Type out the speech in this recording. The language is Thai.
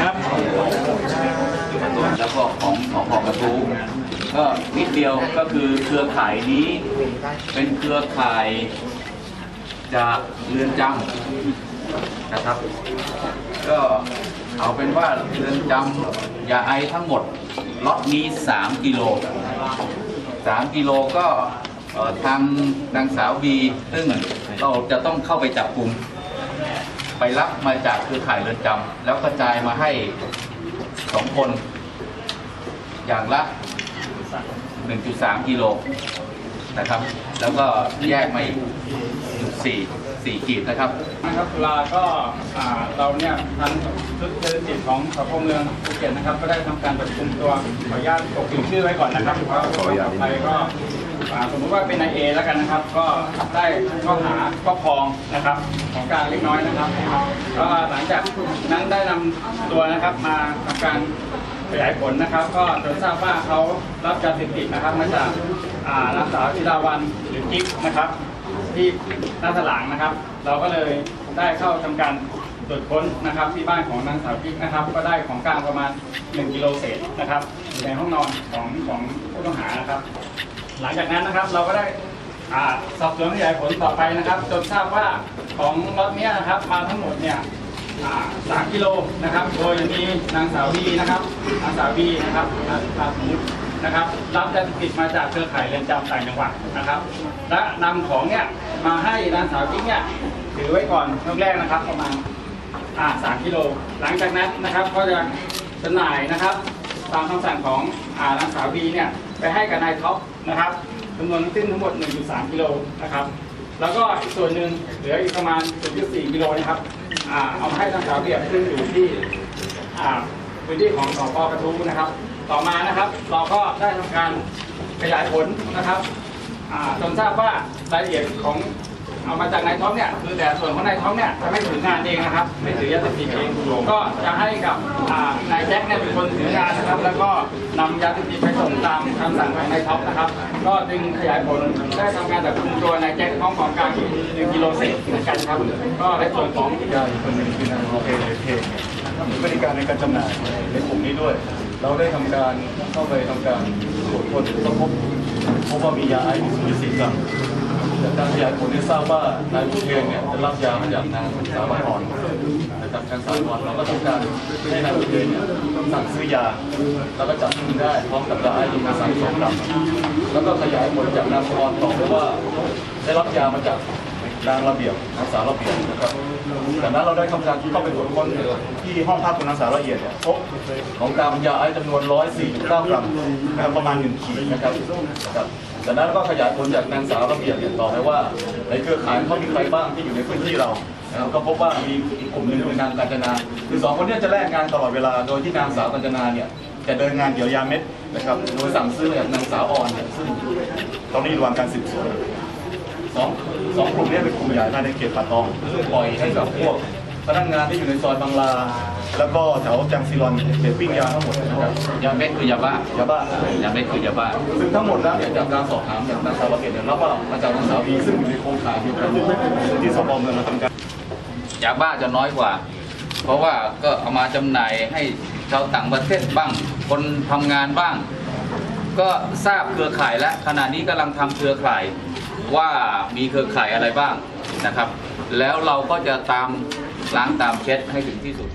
ครับแล้วก็ของของของกระทูก็นิดเดียวก็คือเครือข่ายนี้ เป็นเครือข่ายจากเรือนจำนะครับ ก็เอาเป็นว่าเรือนจำยาไอทั้งหมดล็อตนี้ 3 กิโล 3 กิโลก็ ทางนางสาวบีซึ่งเราจะต้องเข้าไปจับกลุ่มไปรับมาจากเครือข่ายเรือนจำแล้วกระจายมาให้สองคน อย่างละ 1.3 กิโลนะครับ แล้วก็แยกมาอีก4 4กีบนะครับนะครับตุลาก็อ่าเราเนี่ยทางชุดเศรษฐกิจของสพเมืองภูเก็ตนะครับ ก็ได้ทำการประชุมตัวขออนุญาตปกปิดชื่อไว้ก่อนนะครับเพราะว่าต่อไปก็อ่าสมมติว่าเป็นนายเอแล้วกันนะครับ ก็ได้ข้อหาครอบครองนะครับของกลารเล็กน้อยนะครับก็หลังจากนั้นได้นำตัวนะครับมาทำการขยายผลนะครับ ก็จนทราบว่าเขารับยาเสพติดนะครับมาจากอ่านางสาวธิดาวันหรือกิ๊กนะครับ ที่หน้าถลางนะครับ เราก็เลยได้เข้าทำการตรวจค้นนะครับ ที่บ้านของนางสาวกิ๊กนะครับ ก็ได้ของกลางประมาณ 1กิโลเศษนะครับอยู่ในห้องนอนของของผู้ต้องหานะครับ หลังจากนั้นนะครับเราก็ได้สอบสวนขยายผลต่อไปนะครับ จนทราบว่าของรถเนี้ยนะครับมาทั้งหมดเนี่ยสามกิโลนะครับ โดยมีนางสาวบีนะครับ นางสาวบีนะครับนามสมมุติ นะครับรับยาเสพติดมาจากเครือข่ายเรือนจำต่างจังหวัดนะครับ และนำของเนี่ยมาให้นางสาวกิ๊กเนี่ยถือไว้ก่อนช่วงแรกนะครับ ประมาณอ่าสามกิโล หลังจากนั้นนะครับก็จะจำหน่ายนะครับตามคำสั่งของอ่านางสาวบีเนี่ยไปให้กับนายท็อปนะครับจำนวนทั้งสิ้นทั้งหมด 1.3 กิโลนะครับ แล้วก็อีกส่วนหนึ่งเหลืออีกประมาณ 0.4 กิโลนะครับอ่าเอามาให้นางสาวบีซึ่งอยู่ที่อ่าพื้นที่ของสพกระทู้นะครับ ต่อมานะครับ เราก็ได้ทำการขยายผลนะครับอ่าจนทราบว่ารายละเอียดของเอามาจากนายท็อปเนี่ยคือแต่ส่วนของนายท็อปเนี่ยจะไม่ถืองานเองนะครับ ไม่ถือยาเสพติดเองก็จะให้กับอ่านายแจ็คเนี่ยเป็นคนถืองานนะครับ แล้วก็นำยาเสพติดไปส่งตามคำสั่งของนายท็อปนะครับ ก็จึงขยายผลได้ทำการจับกุมตัวนายแจ็คพร้อมของกลางอีกหนึ่งกิโลเศษเหมือนกันครับ ก็ในส่วนของยาอีกคนหนึ่งคือนางโอเคเลยเพมีบริการในการจำหน่ายในกลุ่มนี้ด้วย เราได้ทำการเข้าไปทำการตรวจคนก็พบพบว่ามียาไอซ์0.4กรัมจากการขยายผลได้ทราบว่านายบุญเทงเนี่ยจะรับยามาจากนางสาวอ่อนนะครับนางสาวอ่อนเราก็ทำการให้นายบุญเทงเนี่ยสั่งซื้อยา แล้วก็จับกุมได้พร้อมกับยาไอซ์อีกมา32กรัมแล้วก็ขยายผลจากนางสาวอ่อนต่อไปว่าได้รับยามาจาก นางระเบียบนางสาวระเบียบนะครับจากนั้นเราได้ทำการเข้าไปตรวจค้นที่ห้องพักของนางสาวละเอียดเนี่ยพบของกลางยาไอซ์จำนวน 104.9 กรัมนะครับประมาณ 1 ขีดนะครับจากนั้นก็ขยายผลจากนางสาวระเบียบเนี่ยต่อไปว่า ในเครือข่ายเขามีใครบ้างที่อยู่ในพื้นที่เรานะครับก็พบว่ามีอีกกลุ่มหนึ่งคือนางกัญจนาคือสองคนนี้จะแลกงานตลอดเวลาโดยที่นางสาวกัญจนาเนี่ยจะเดินงานเกี่ยวยาเม็ดนะครับโดยสั่งซื้อจากนางสาวอ่อนเนี่ยซึ่งตอนนี้ระหว่างการสืบสวน สองสองกลุ่มเนี้เป็นกลุ่มใหญ่ภายในเขตป่าตองซึ่งปล่อยให้กับพวกพนักงานที่อยู่ในซอยบางลา แล้วก็แถวจังซีรอนเขตปิ้งยาทั้งหมดนะครับยาเม็ดคือยาบ้ายาบ้ายาเม็ดคือยาบ้าซึ่งทั้งหมดแล้วเนี่ยจากการสอบถามจากนางสาวประเกศเนี่ยรับว่ามาจากนางสาวบีซึ่งอยู่ในโครงข่ายเดียวกันที่สพเมืองมาทำการยาบ้าจะน้อยกว่า เพราะว่าก็เอามาจำหน่ายให้ชาวต่างประเทศบ้าง คนทำงานบ้าง ก็ทราบเครือข่ายแล้วขณะนี้กำลังทำเครือข่าย ว่ามีเครือข่ายอะไรบ้างนะครับ แล้วเราก็จะตามล้างตามเช็ดให้ถึงที่สุด